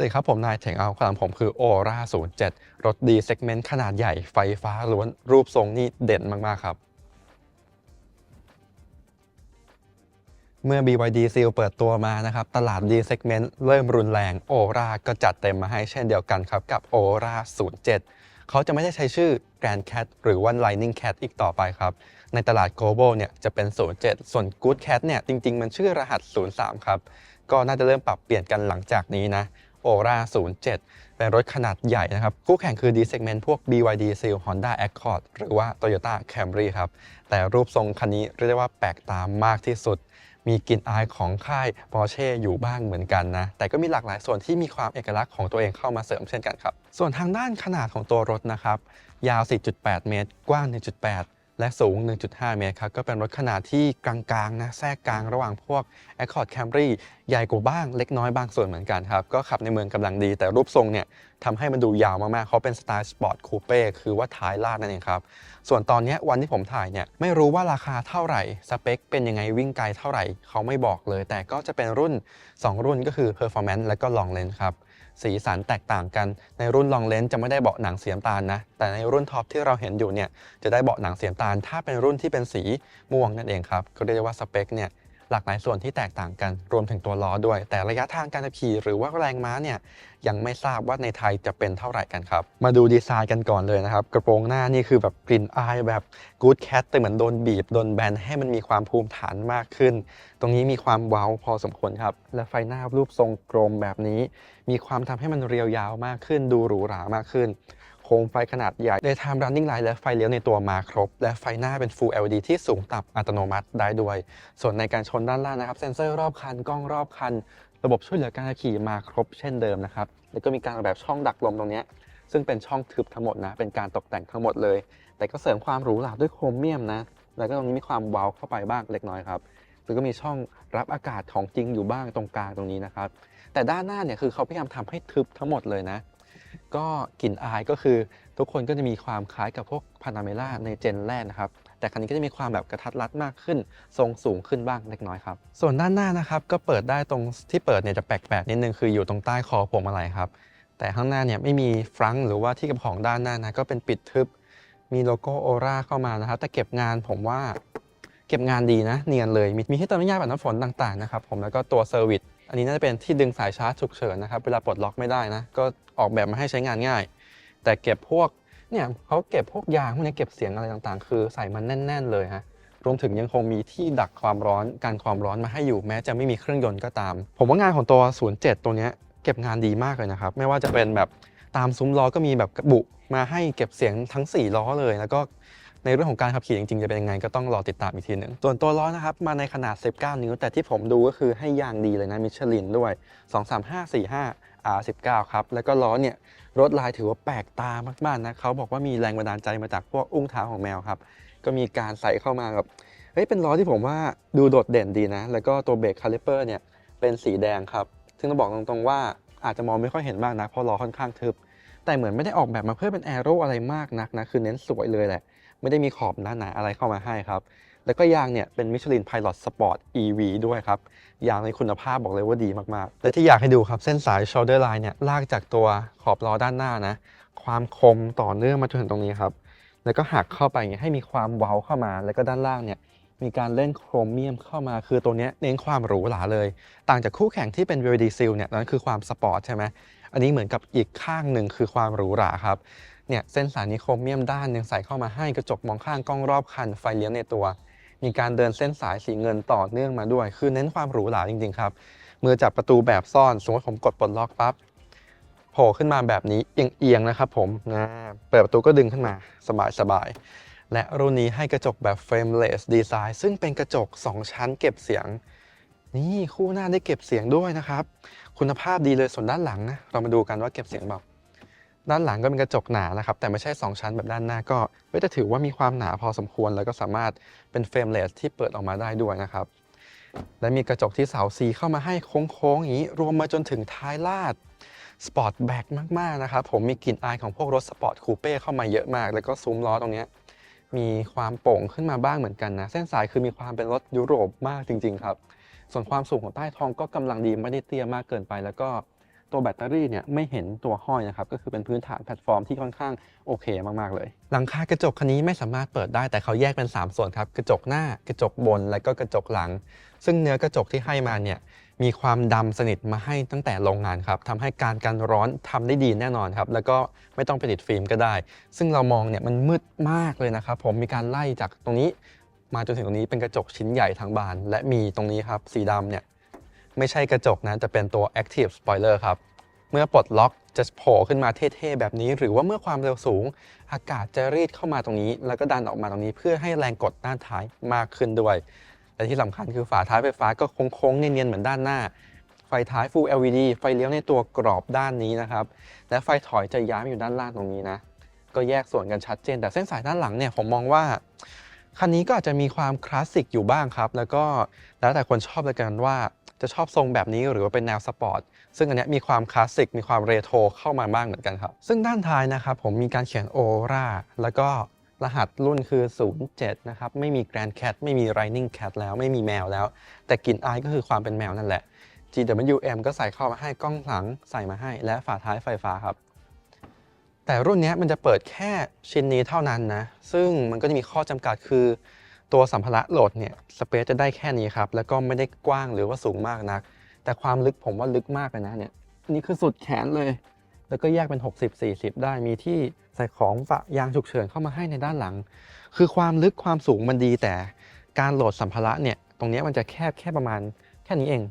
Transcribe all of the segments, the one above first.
สวัสดีครับ ผมนายเถงเอาความผมคือโอรา07 รถดีเซกเมนต์ขนาดใหญ่ไฟฟ้าล้วนรูปทรงนี่เด่นมาก ๆ ครับ เมื่อ BYD Seal เปิดตัวมานะครับ ตลาด D segment เริ่มรุนแรงโอราก็จัดเต็มมาให้เช่นเดียวกันครับกับโอรา07 เขาจะไม่ได้ใช้ชื่อ Grand Cat หรือว่า Lightning Cat อีกต่อไปครับ ในตลาด global เนี่ยจะเป็น 07 ส่วน Good Cat เนี่ยจริง ๆ มันชื่อรหัส 03 ครับ ก็น่าจะเริ่มปรับเปลี่ยนกันหลังจากนี้นะ โอรา07 เป็นรถขนาดใหญ่นะครับ คู่แข่งคือ D segment พวก BYD Seal Honda Accord หรือว่า Toyota Camry ครับ แต่รูปทรงคันนี้เรียกได้ว่าแปลกตามากที่สุด มีกลิ่นอายของค่าย Porsche อยู่บ้างเหมือนกันนะ แต่ก็มีหลากหลายส่วนที่มีความเอกลักษณ์ของตัวเองเข้ามาเสริมเช่นกันครับ ส่วนทางด้านขนาดของตัวรถนะครับ ยาว 4.8 เมตร กว้าง 1.8 และสูง 1.5 เมตรครับ ก็เป็นรถขนาดที่กลางๆนะแทรกกลางระหว่างพวก Accord Camry ใหญ่กว่าบ้างเล็กน้อยบางส่วนเหมือนกันครับ ก็ขับในเมืองกำลังดี แต่รูปทรงเนี่ยทำให้มันดูยาวมากๆเขาเป็นสไตล์สปอร์ตคูเป้คือว่าท้ายลาดนั่นเองครับ ส่วนตอนนี้วันที่ผมถ่ายเนี่ยไม่รู้ว่าราคาเท่าไหร่ สเปคเป็นยังไงวิ่งไกลเท่าไหร่เขาไม่บอกเลย แต่ก็จะเป็นรุ่น 2 รุ่นก็คือ Performance และก็ Long Range ครับ สีสันแตกต่างกัน ในรุ่นลองเลนส์จะไม่ได้เบาะหนังเสียมตาลนะ แต่ในรุ่นท็อปที่เราเห็นอยู่เนี่ยจะได้เบาะหนังเสียมตาล ถ้าเป็นรุ่นที่เป็นสีม่วงนั่นเองครับก็เรียกว่าสเปคเนี่ย หลากหลายส่วนที่แตกต่างกัน รวมถึงตัวล้อด้วย แต่ระยะทางการขับขี่หรือว่าแรงม้าเนี่ยยังไม่ทราบว่าในไทยจะเป็นเท่าไหร่กันครับ มาดูดีไซน์กันก่อนเลยนะครับ กระโปรงหน้านี่คือแบบกลิ่นอายแบบ Good Cat แต่เหมือนโดนบีบ โดนแบนให้มันมีความภูมิฐานมากขึ้น ตรงนี้มีความเว้าพอสมควรครับ และไฟหน้ารูปทรงกลมแบบนี้ มีความทำให้มันเรียวยาวมากขึ้น ดูหรูหรามากขึ้น คมไฟขนาดใหญ่ Daytime Running Light และไฟเลี้ยวในตัวมาครบ และไฟหน้าเป็น Full LED ที่สูงต่ำอัตโนมัติได้ด้วย ส่วนในการชนด้านล่างนะครับ เซ็นเซอร์รอบคันกล้องรอบคัน ระบบช่วยเหลือการขับขี่มาครบเช่นเดิมนะครับ แล้วก็มีการออกแบบช่องดักลมตรงนี้ซึ่งเป็นช่องทึบทั้งหมดนะ เป็นการตกแต่งทั้งหมดเลย แต่ก็เสริมความหรูหราด้วยโครเมียมนะ แล้วก็ตรงนี้มีความเว้าเข้าไปบ้างเล็กน้อยครับ แล้วก็มีช่องรับอากาศของจริงอยู่บ้างตรงกลางตรงนี้นะครับ แต่ด้านหน้าเนี่ยคือเขาพยายามทำให้ทึบทั้งหมดเลยนะ ก็กลิ่นอายก็คือทุกคนก็จะมีความคล้ายกับพวกพานาเมล่าในเจนแรกนะครับ แต่คันนี้ก็จะมีความแบบกระทัดรัดมากขึ้น ทรงสูงขึ้นบ้างเล็กน้อยครับ ส่วนด้านหน้านะครับก็เปิดได้ตรงที่เปิดเนี่ยจะแปลกๆนิดนึงคืออยู่ตรงใต้คอพวงมาลัยครับ แต่ข้างหน้าเนี่ยไม่มีฟรังหรือว่าที่ก็บของด้านหน้านะก็เป็นปิดทึบ มีโลโก้โอราเข้ามานะครับ แต่เก็บงานผมว่าเก็บงานดีนะ เนียนเลย มีมีที่เติมน้ำยาปัดน้ำฝนต่างๆนะครับผมแล้วก็ตัวเซอร์วิส อันนี้น่าจะเป็นที่ดึงสายชาร์จฉุกเฉินนะครับเวลาปลดล็อกไม่ได้นะ ก็ออกแบบมาให้ใช้งานง่าย แต่เก็บพวกเนี่ยเขาเก็บพวกยางพวกนี้เก็บเสียงอะไรต่างๆ คือใส่มันแน่น ๆ เลยฮะรวมถึงยังคงมีที่ดักความร้อนการความร้อนมาให้อยู่แม้จะไม่มีเครื่องยนต์ก็ตาม ผมว่างานของตัว 07 ตัวนี้เก็บงานดีมากเลยนะครับ ไม่ว่าจะเป็นแบบตามซุ้มล้อก็มีแบบกระบุมาให้เก็บเสียงทั้ง 4 ล้อเลย แล้วก็ ในเรื่องของการขับขี่จริงๆ จะเป็นยังไงก็ต้องรอติดตามอีกทีหนึ่งส่วนตัวล้อนะครับ มาในขนาด 19 นิ้ว แต่ที่ผมดูก็คือให้ยางดีเลยนะมิชลินด้วย 23545 R19 ครับ แล้วก็ล้อเนี่ยรถลายถือว่าแปลกตามากๆนะเขาบอกว่ามีแรงบันดาลใจมาจากพวกอุ้งเท้าของแมวครับก็มีการใส่เข้ามาแบบเฮ้ยเป็นล้อที่ผมว่าดูโดดเด่นดีนะ แล้วก็ตัวเบรกคาลิเปอร์เนี่ยเป็นสีแดงครับ ซึ่งต้องบอกตรงๆว่าอาจจะมองไม่ค่อยเห็นมากนะเพราะล้อค่อนข้างทึบ แต่เหมือนไม่ได้ออกแบบมาเพื่อเป็นแอโร่อะไรมากนักนะ คือเน้นสวยเลยแหละ ไม่ได้มีขอบหนาๆอะไรเข้ามาให้ครับ แล้วก็ยางเนี่ยเป็น Michelin Pilot Sport EV ด้วยครับ ยางในคุณภาพบอกเลยว่าดีมากๆ และที่อยากให้ดูครับเส้นสาย shoulder line เนี่ยลากจากตัวขอบล้อด้านหน้านะ ความคมต่อเนื่องมาจนถึงตรงนี้ครับ แล้วก็หักเข้าไปเงี้ยให้มีความเว้าเข้ามา แล้วก็ด้านล่างเนี่ยมีการเล่นโครเมียมเข้ามาคือตัวนี้เน้นความหรูหราเลย ต่างจากคู่แข่งที่เป็น VD Seal เนี่ยนั่นคือความสปอร์ตใช่ไหมอันนี้เหมือนกับอีกข้างหนึ่งคือความหรูหราครับ เนี่ยเส้นสายนี้โครเมียมด้านหนึงใส่เข้ามาให้กระจกมองข้างกล้องรอบคันไฟเลี้ยวในตัว มีการเดินเส้นสายสีเงินต่อเนื่องมาด้วย คือเน้นความหรูหราจริง ๆ ครับ มือจับประตูแบบซ่อนสมมติผมกดปลดล็อกปั๊บโผล่ขึ้นมาแบบนี้เอียงๆนะครับผมนะเปิดประตูก็ดึงขึ้นมาสบายๆและรุ่นนี้ให้กระจกแบบ frameless design ซึ่งเป็นกระจก 2 ชั้นเก็บเสียง นี่คู่หน้าได้เก็บเสียงด้วยนะครับ คุณภาพดีเลยส่วนด้านหลังนะเรามาดูกันว่าเก็บเสียงแบบ ด้านหลังก็เป็นกระจกหนานะครับ แต่ไม่ใช่ 2 ชั้นแบบด้านหน้าก็เว้ยแต่ถือว่ามีความหนาพอสมควร แล้วก็สามารถเป็น frameless ที่เปิดออกมาได้ด้วยนะครับ และมีกระจกที่เสาซีเข้ามาให้โค้งๆอย่างนี้ รวมมาจนถึงท้ายลาดสปอร์ตแบ็กมากๆนะครับ ผมมีกลิ่นอายของพวกรถสปอร์ตคูเป้เข้ามาเยอะมาก แล้วก็ซุ้มล้อตรงนี้มีความโป่งขึ้นมาบ้างเหมือนกันนะ เส้นสายคือมีความเป็นรถยุโรปมากจริง ๆ ครับ ส่วนความสูงของใต้ท้องก็กำลังดีไม่ได้เตี้ยมากเกินไป แล้วก็ ตัวแบตเตอรี่เนี่ยไม่เห็นตัวห้อยนะครับ ก็คือเป็นพื้นฐานแพลตฟอร์มที่ค่อนข้างโอเคมากๆเลย หลังคากระจกคันนี้ไม่สามารถเปิดได้แต่เขาแยกเป็น 3 ส่วนครับ กระจกหน้ากระจกบนและก็กระจกหลัง ซึ่งเนื้อกระจกที่ให้มาเนี่ยมีความดำสนิทมาให้ตั้งแต่โรงงานครับทำให้การกันร้อนทำได้ดีแน่นอนครับ แล้วก็ไม่ต้องไปติดฟิล์มก็ได้ ซึ่งเรามองเนี่ยมันมืดมากเลยนะครับ ผมมีการไล่จากตรงนี้ มาจนถึงตรงนี้เป็นกระจกชิ้นใหญ่ทั้งบาน และมีตรงนี้ครับสีดำเนี่ย ไม่ใช่กระจกนะแต่เป็นตัว Active Spoiler ครับ เมื่อปลดล็อกจะโผล่ขึ้นมาเท่ๆแบบนี้ หรือว่าเมื่อความเร็วสูง อากาศจะรีดเข้ามาตรงนี้ แล้วก็ดันออกมาตรงนี้ เพื่อให้แรงกดด้านท้ายมากขึ้นด้วย และที่สำคัญคือฝาท้ายไฟฟ้าก็โค้งๆเนียนๆเหมือนด้านหน้า ไฟท้าย Full LED ไฟเลี้ยวในตัวกรอบด้านนี้นะครับ และไฟถอยจะย้ายมาอยู่ด้านล่างตรงนี้นะ ก็แยกส่วนกันชัดเจน แต่เส้นสายด้านหลังเนี่ยผมมองว่าคันนี้ก็อาจจะมีความคลาสสิกอยู่บ้างครับ แล้วก็แล้วแต่คนชอบเลยกันว่า จะชอบทรงแบบนี้หรือว่าเป็นแนวสปอร์ต ซึ่งอันเนี้ยมีความคลาสสิก มีความเรโทรเข้ามาบ้างเหมือนกันครับ ซึ่งด้านท้ายนะครับผมมีการเขียนโอราแล้วก็รหัสรุ่นคือ 07 นะครับ ไม่มี Grand Cat ไม่มี Running Cat แล้วไม่มีแมวแล้ว แต่กลิ่นอายก็คือความเป็นแมวนั่นแหละ GWM ก็ใส่เข้ามาให้กล้องหลังใส่มาให้ และฝาท้ายไฟฟ้าครับ แต่รุ่นนี้มันจะเปิดแค่ชิ้นนี้เท่านั้นนะ ซึ่งมันก็จะมีข้อจำกัดคือ ตัวสัมภาระโหลดเนี่ยสเปซจะได้แค่นี้ครับ แล้วก็ไม่ได้กว้างหรือว่าสูงมากนัก แต่ความลึกผมว่าลึกมากเลยนะเนี่ยนนี้คือสุดแขนเลย แล้วก็แยกเป็น 60 40 ได้มีที่ใส่ของฝายางฉุกเฉินเข้ามาให้ในด้านหลัง คือความลึกความสูงมันดีแต่การโหลดสัมภาระเนี่ยตรงนี้มันจะแคบแค่ประมาณแค่นี้เอง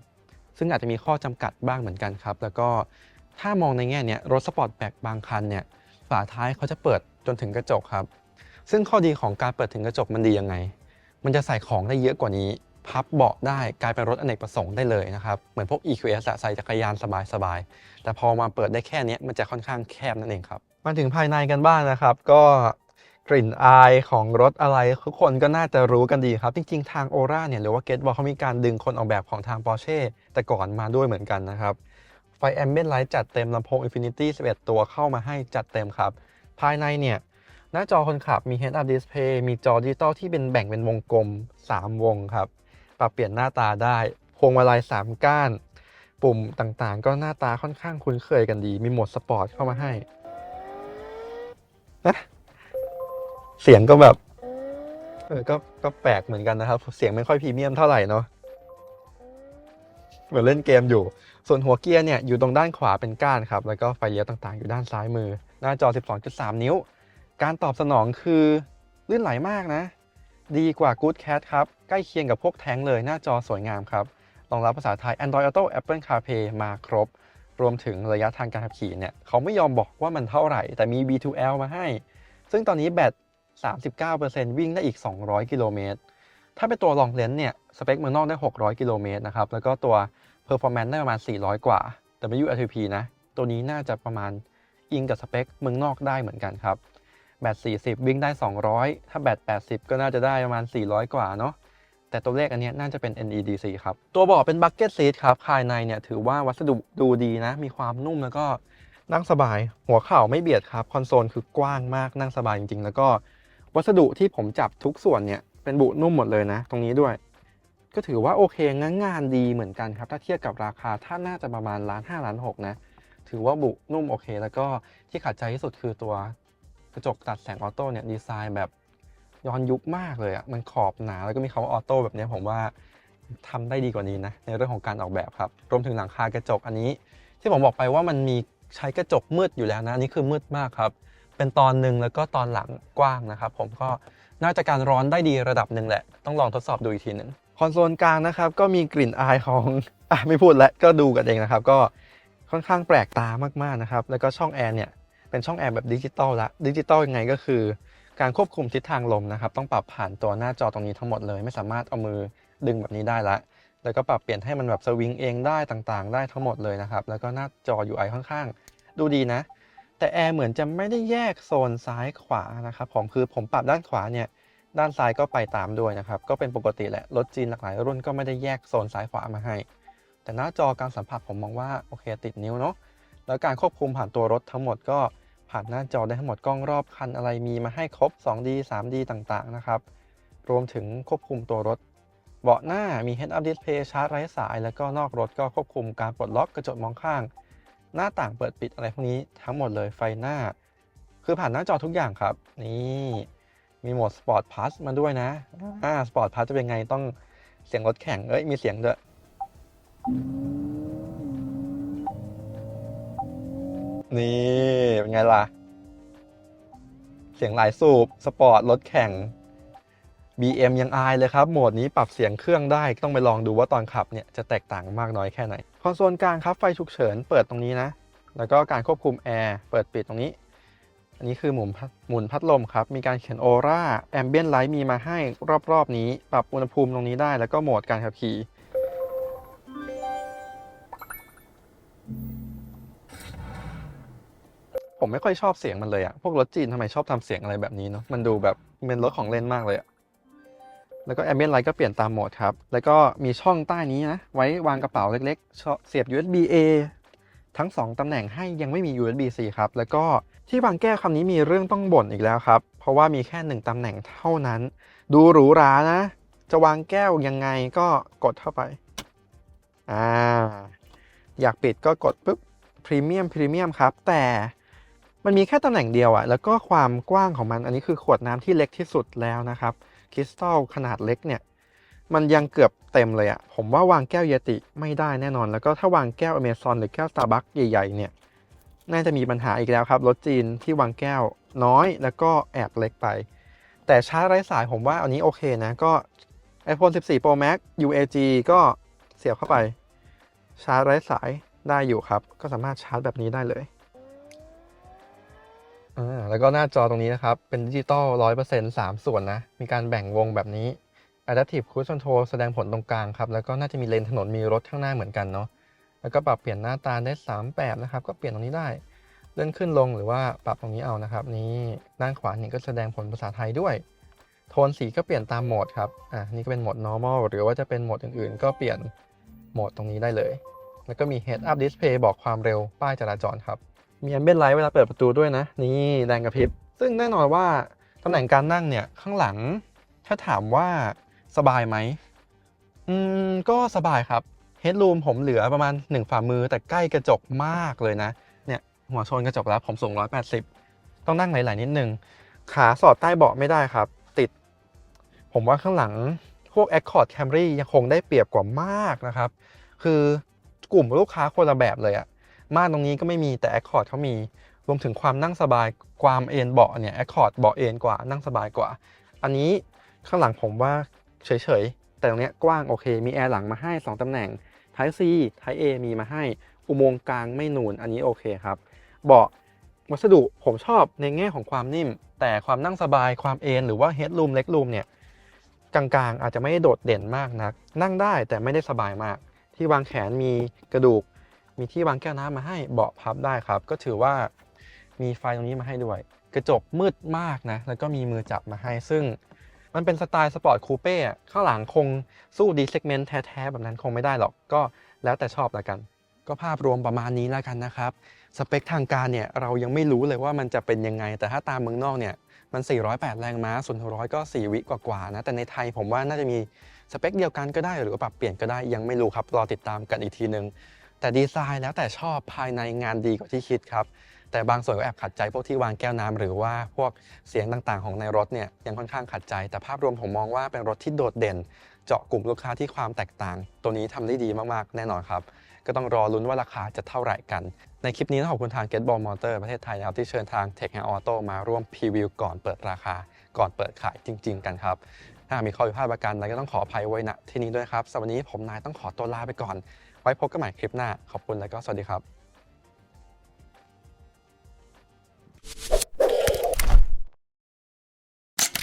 ซึ่งอาจจะมีข้อจำกัดบ้างเหมือนกันครับ แล้วก็ถ้ามองในแง่เนี้ยรถสปอร์ตแบ็กบางคันเนี่ยฝาท้ายเขาจะเปิดจนถึงกระจกครับ ซึ่งข้อดีของการเปิดถึงกระจกมันดียังไง มันจะใส่ของได้เยอะกว่านี้ พับเบาะได้กลายเป็นรถอเนกประสงค์ได้เลยนะครับ เหมือนพวก EQS ใส่จักรยานสบายๆ แต่พอมาเปิดได้แค่นี้มันจะค่อนข้างแคบนั่นเองครับ มาถึงภายในกันบ้างนะครับ ก็กลิ่นอายของรถอะไรทุกคนก็น่าจะรู้กันดีครับ จริง ๆ ทางโอร่าเนี่ยหรือว่าเกตบอลเขามีการดึงคนออกแบบของทาง Porsche แต่ก่อนมาด้วยเหมือนกันนะครับ ไฟแอมเบียนไลท์จัดเต็มลำโพง Infinity 11 ตัวเข้ามาให้จัดเต็มครับ ภายในเนี่ย หน้าจอคนขับมี Head Up Display มีจอดิจิตอลที่เป็นแบ่งเป็นวงกลม 3 วงครับ ปรับเปลี่ยนหน้าตาได้ พวงมาลัย 3 ก้าน ปุ่มต่างๆ ก็หน้าตาค่อนข้างคุ้นเคยกันดี มีโหมดสปอร์ตเข้ามาให้นะเสียงก็แบบเออก็ก็แปลกเหมือนกันนะครับ เสียงไม่ค่อยพรีเมียมเท่าไหร่เนาะเหมือนเล่นเกมอยู่ ส่วนหัวเกียร์เนี่ยอยู่ตรงด้านขวาเป็นก้านครับ แล้วก็ไฟเลี้ยวต่างๆ อยู่ด้านซ้ายมือ หน้าจอ 12.3 นิ้ว การตอบสนองคือลื่นไหลมากนะ ดีกว่า Good Cat ครับ ใกล้เคียงกับพวกแท้งเลยหน้าจอสวยงามครับรองรับภาษาไทย Android Auto Apple CarPlay มาครบ รวมถึงระยะทางการขับขี่เนี่ย เขาไม่ยอมบอกว่ามันเท่าไหร่ แต่มี B2L มาให้ ซึ่งตอนนี้แบต 39%วิ่งได้อีก 200 กิโลเมตร ถ้าเป็นตัวลองเลนเนี่ย สเปคเมืองนอกได้ 600 กิโลเมตรนะครับ แล้วก็ตัว Performance ได้ประมาณ 400 กว่า WLTP นะ ตัวนี้น่าจะประมาณอิงกับสเปคเมืองนอกได้เหมือนกันครับ แบต40 วิ่งได้ 200 ถ้าแบต80 ก็น่าจะได้ประมาณ 400 กว่าเนาะแต่ตัวเลขอันนี้น่าจะเป็น NEDC ครับ ตัวเบาะเป็น bucket seat ครับ ภายในเนี่ยถือว่าวัสดุดูดีนะ มีความนุ่มแล้วก็นั่งสบาย หัวเข่าไม่เบียดครับ คอนโซลคือกว้างมากนั่งสบายจริงๆ แล้วก็วัสดุที่ผมจับทุกส่วนเนี่ยเป็นบุนุ่มหมดเลยนะ ตรงนี้ด้วย ก็ถือว่าโอเคงั้นงานดีเหมือนกันครับ ถ้าเทียบกับราคาถ้าน่าจะประมาณล้านห้าล้านหกนะ ถือว่าบุนุ่มโอเค แล้วก็ที่ขัดใจที่สุดคือตัว กระจกตัดแสงออโต้เนี่ยดีไซน์แบบย้อนยุคมากเลยอะ่ะมันขอบหนาแล้วก็มีคำว่าออโต้แบบนี้ผมว่าทำได้ดีกว่านี้นะในเรื่องของการออกแบบครับรวมถึงหลังคากระจกอันนี้ ที่ผมบอกไปว่ามันมีใช้กระจกมืดอยู่แล้วนะอันนี้คือมืดมากครับเป็นตอนหนึ่งแล้วก็ตอนหลังกว้างนะครับผมก็น่าจะการร้อนได้ดีระดับหนึ่งแหละ ต้องลองทดสอบดูอีกทีหนึ่งคอนโซลกลางนะครับก็มีกลิ่นอายของอะไม่พูดแล้วก็ดูกันเองนะครับ ก็ค่อนข้างแปลกตามากๆนะครับ แล้วก็ช่องแอร์เนี่ย เป็นช่องแอร์แบบดิจิตอลละดิจิตอลยังไงก็คือ การควบคุมทิศทางลมนะครับ ต้องปรับผ่านตัวหน้าจอตรงนี้ทั้งหมดเลย ไม่สามารถเอามือดึงแบบนี้ได้ละ แล้วก็ปรับเปลี่ยนให้มันแบบสวิงเองได้ต่างๆ ได้ทั้งหมดเลยนะครับ แล้วก็หน้าจอ UI ค่อนข้าง ดูดีนะ แต่แอร์เหมือนจะไม่ได้แยกโซนซ้ายขวานะครับผมคือผมปรับด้านขวาเนี่ยด้านซ้ายก็ไปตามด้วยนะครับ ก็เป็นปกติแหละ รถจีนหลากหลายรุ่นก็ไม่ได้แยกโซนซ้ายขวามาให้ แต่หน้าจอการสัมผัสผมมองว่าโอเคติดนิ้วเนาะ แล้วการควบคุมผ่านตัวรถทั้งหมดก็ ผ่านหน้าจอได้ทั้งหมดกล้องรอบคันอะไรมีมาให้ครบ 2D 3D ต่างๆ นะครับ รวมถึงควบคุมตัวรถ เบาะหน้ามี Head Up Display ชาร์จไร้สาย แล้วก็นอกรถก็ควบคุมการปลดล็อกกระจกมองข้าง หน้าต่างเปิดปิดอะไรพวกนี้ทั้งหมดเลยไฟหน้า คือผ่านหน้าจอทุกอย่างครับ นี่มีโหมดสปอร์ตพ s มาด้วยนะอ่าสปอร์ตพ s จะเป็นไงต้องเสียงรถแข่งเอ้ยมีเสียงด้วย นี่เป็นไงล่ะ เสียงหลายสูบ สปอร์ต รถแข่ง BM ยังอายเลยครับ โหมดนี้ปรับเสียงเครื่องได้ต้องไปลองดูว่าตอนขับเนี่ยจะแตกต่างมากน้อยแค่ไหน คอนโซลกลางครับไฟฉุกเฉินเปิดตรงนี้นะ แล้วก็การควบคุมแอร์เปิดปิดตรงนี้ อันนี้คือหมุนพัดหมุนพัดลมครับ มีการเขียนโอราแอมเบียนไลท์มีมาให้รอบๆนี้ ปรับอุณหภูมิตรงนี้ได้ แล้วก็โหมดการขับขี่ ผมไม่ค่อยชอบเสียงมันเลยอะพวกรถจีนทำไมชอบทำเสียงอะไรแบบนี้เนาะมันดูแบบเป็นรถของเล่นมากเลยอะแล้วก็แอมเบียนไลท์ก็เปลี่ยนตามโหมดครับ แล้วก็มีช่องใต้นี้นะ ไว้วางกระเป๋าเล็กๆ เสียบ USB A ทั้ง 2ตำแหน่งให้ยังไม่มี USB C ครับ แล้วก็ที่บางแก้วคำนี้มีเรื่องต้องบ่นอีกแล้วครับ เพราะว่ามีแค่ 1ตำแหน่งเท่านั้น ดูหรูหรานะ จะวางแก้วยังไงก็กดเข้าไป อ่า อยากปิดก็กดปุ๊บพรีเมียมพรีเมียมครับ แต่ มันมีแค่ตำแหน่งเดียวอะแล้วก็ความกว้างของมันอันนี้คือขวดน้ำที่เล็กที่สุดแล้วนะครับคริสตัลขนาดเล็กเนี่ยมันยังเกือบเต็มเลยอะผมว่าวางแก้วเยติไม่ได้แน่นอน แล้วก็ถ้าวางแก้วอเมซอนหรือแก้วสตาร์บัคใหญ่ๆเนี่ยน่าจะมีปัญหาอีกแล้วครับรถจีนที่วางแก้วน้อยแล้วก็แอบเล็กไป แต่ชาร์จไร้สายผมว่าอันนี้โอเคนะก็ iPhone 14 Pro Max UAG ก็เสียบเข้าไป ชาร์จไร้สายได้อยู่ครับ ก็สามารถชาร์จแบบนี้ได้เลย อ่าแล้วก็หน้าจอตรงนี้นะครับ เป็นดิจิตอล100% 3ส่วนนะ มีการแบ่งวงแบบนี้ Adaptive Cruise Control แสดงผลตรงกลางครับ แล้วก็น่าจะมีเลนถนนมีรถข้างหน้าเหมือนกันเนาะแล้วก็ปรับเปลี่ยนหน้าตาได้3แบบนะครับ ก็เปลี่ยนตรงนี้ได้ เลื่อนขึ้นลงหรือว่าปรับตรงนี้เอานะครับ นี่ด้านขวานี่ก็แสดงผลภาษาไทยด้วย โทนสีก็เปลี่ยนตามโหมดครับ อะนี่ก็เป็นโหมด normal หรือว่าจะเป็นโหมดอื่นๆ ก็เปลี่ยนโหมดตรงนี้ได้เลย แล้วก็มี head up display บอกความเร็วป้ายจราจรครับ มี ambient light เวลาเปิดประตูด้วยนะ นี่แดงกระพริบ ซึ่งแน่นอนว่าตำแหน่งการนั่งเนี่ยข้างหลัง ถ้าถามว่าสบายไหมอืมก็สบายครับเฮดรูมผมเหลือประมาณ 1 ฝ่ามือแต่ใกล้กระจกมากเลยนะ เนี่ยหัวชนกระจกแล้วผมสูง 180 ต้องนั่งไหลๆนิดนึง ขาสอดใต้เบาะไม่ได้ครับ ติด ผมว่าข้างหลังพวก Accord Camry ยังคงได้เปรียบกว่ามากนะครับ คือกลุ่มลูกค้าคนละแบบเลยอะ ม่านตรงนี้ก็ไม่มีแต่ Accord เขามี รวมถึงความนั่งสบายความเอนเบาะเนี่ย Accord เบาะเอนกว่านั่งสบายกว่า อันนี้ข้างหลังผมว่าเฉยๆ แต่ตรงเนี้ยกว้างโอเค มีแอร์หลังมาให้ 2 ตำแหน่ง Type C Type A มีมาให้ อุโมงค์กลางไม่หนูน อันนี้โอเคครับ เบาะวัสดุผมชอบในแง่ของความนิ่ม แต่ความนั่งสบายความเอนหรือว่าเฮดรูมเล็กรูมเนี่ยกลางๆ อาจจะไม่ได้โดดเด่นมากนัก นั่งได้แต่ไม่ได้สบายมาก ที่วางแขนมีกระดูก มีที่วางแก้วน้ำมาให้เบาะพับได้ครับ ก็ถือว่ามีไฟตรงนี้มาให้ด้วย กระจกมืดมากนะ แล้วก็มีมือจับมาให้ ซึ่งมันเป็นสไตล์สปอร์ตคูเป้ข้างหลังคงสู้ดีเซกเมนต์แท้ๆ แบบนั้นคงไม่ได้หรอก ก็แล้วแต่ชอบละกัน ก็ภาพรวมประมาณนี้แล้วกันนะครับ สเปคทางการเนี่ย เรายังไม่รู้เลยว่ามันจะเป็นยังไง แต่ถ้าตามเมืองนอกเนี่ย มัน 408 แรงม้า ส่วนร้อยก็ 4 วิกว่าๆนะ แต่ในไทยผมว่าน่าจะมีสเปคเดียวกันก็ได้หรือว่าปรับเปลี่ยนก็ได้ยังไม่รู้ครับ รอติดตามกันอีกทีนึง แต่ดีไซน์แล้วแต่ชอบภายในงานดีกว่าที่คิดครับ แต่บางส่วนก็แอบขัดใจพวกที่วางแก้วน้ำหรือว่าพวกเสียงต่างๆ ของในรถเนี่ยยังค่อนข้างขัดใจ แต่ภาพรวมผมมองว่าเป็นรถที่โดดเด่น เจาะกลุ่มลูกค้าที่ความแตกต่าง ตัวนี้ทำได้ดีมากๆแน่นอนครับ ก็ต้องรอลุ้นว่าราคาจะเท่าไหร่กัน ในคลิปนี้ต้องขอบคุณทาง Getball Motor ประเทศไทยนะครับที่เชิญทาง Tech a n Auto มาร่วมพรีวิวก่อนเปิดราคา ก่อนเปิดขายจริง ๆ กันครับถ้ามีข้อผิดพลาดประการใดก็ต้องขออภัยไว้ณที่นี้ด้วยครับสำหรับวันนี้ผมนายต้องขอตัวลาไปก่อน ว้พบกันใหม่คลิปหน้า ขอบคุณและก็สวัสดีครับ